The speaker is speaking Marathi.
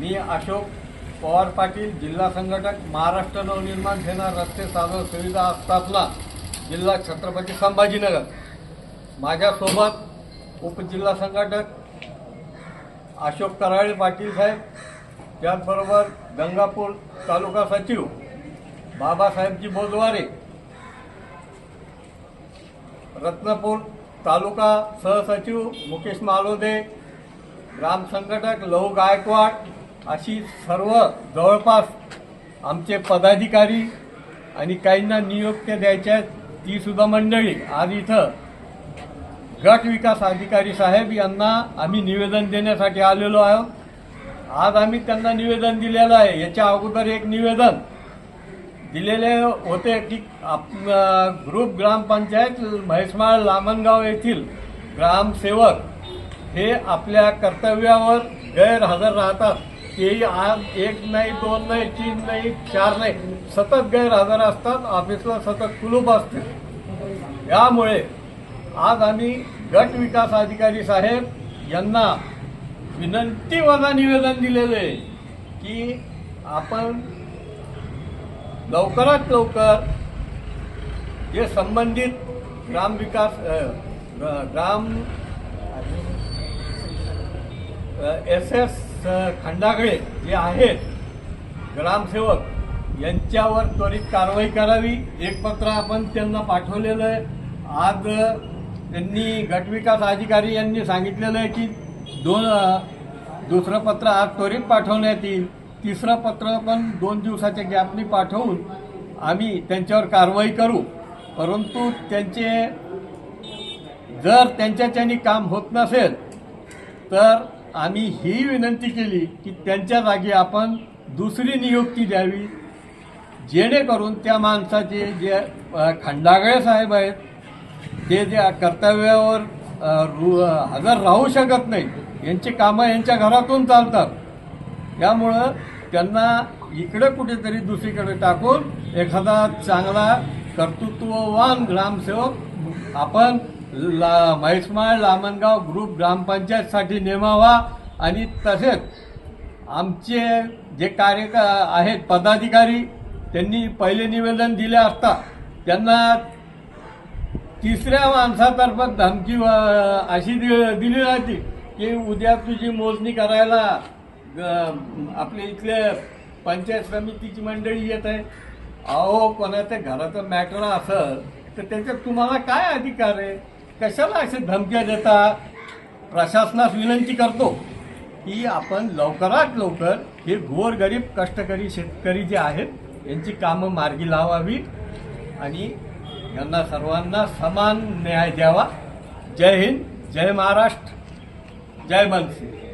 मी अशोक पवार पाटील जिल्हा संघटक महाराष्ट्र नवनिर्माण सेना रस्ते साधन सुविधा स्थापना जिल्हा छत्रपती संभाजीनगर. माझ्यासोबत उपजिल्हा संघटक अशोक कराळे पाटील साहेब त्याचबरोबर गंगापूर तालुका सचिव बाबासाहेबजी बोजवारे रत्नपूर तालुका सहसचिव मुकेश मालोदे ग्राम संघटक लहू गायकवाड अशी सर्व जवळपास आमचे पदाधिकारी आणि काहींना नियुक्त्या द्यायच्या आहेत ती सुद्धा मंडळी. आज इथं गट विकास अधिकारी साहेब यांना आम्ही निवेदन देण्यासाठी आलेलो आहोत. आज आम्ही त्यांना निवेदन दिलेलं आहे. याच्या अगोदर एक निवेदन दिलेले होते की आप ग्रुप ग्रामपंचायत म्हैसमाळ लामणगाव येथील ग्रामसेवक हे आपल्या कर्तव्यावर गैरहजर राहतात. तेही आज एक नाही दोन नाही तीन नाही चार नाही. सतत गैरहजर असतात ऑफिसला सतत कुलूप असते. यामुळे आज आम्ही गट विकास अधिकारी साहेब यांना विनंतीवजा निवेदन दिलेलं आहे की आपण लवकरात लवकर जे संबंधित ग्राम विकास ग्राम एस एस खंडागळे जे आहेत. ग्रामसेवक यांच्यावर त्वरित कारवाई करावी. एक पत्र आपण त्यांना पाठवलेलं आहे. आज त्यांनी गटविकास अधिकारी यांनी सांगितलेलं आहे की दोन दुसरं पत्र आज त्वरित पाठवण्यात येईल. तिसरं पत्र पण दोन दिवसाच्या गॅपनी पाठवून आम्ही त्यांच्यावर कारवाई करू. परंतु त्यांचे जर त्यांच्याच्यानी काम होत नसेल तर आम्ही ही विनंती केली की त्यांच्या जागी आपण दुसरी नियुक्ती द्यावी. जेणेकरून त्या माणसाचे जे खंडागळे साहेब आहेत ते जे कर्तव्यावर रु- हजर राहू शकत नाही यांची कामं यांच्या घरातून चालतात. त्यामुळं त्यांना इकडे कुठेतरी दुसरीकडे टाकून एखादा चांगला कर्तृत्ववान ग्रामसेवक आपण ला म्हैसमाळ लामणगाव ग्रुप ग्रामपंचायतसाठी नेमावा आणि तसेच आमचे जे कार्यक आहेत पदाधिकारी त्यांनी पहिले निवेदन दिले असता त्यांना तिसऱ्या माणसातर्फे धमकी अशी दि- दिली जाते की उद्या तुझी मोजणी करायला आपल्या इथले पंचायत समितीची मंडळी येत आहे. अहो कोणाच्या घराचं मॅटर असेल तर त्याच्यात तुम्हाला काय अधिकार आहे? कशाला असे धमक्या देता? प्रशासनास विनंती करतो की आपण लवकरात लवकर हे गोरगरीब कष्टकरी शेतकरी जे आहेत यांची कामं मार्गी लावावी आणि यांना सर्वांना समान न्याय द्यावा. जय हिंद जय महाराष्ट्र जय मनसे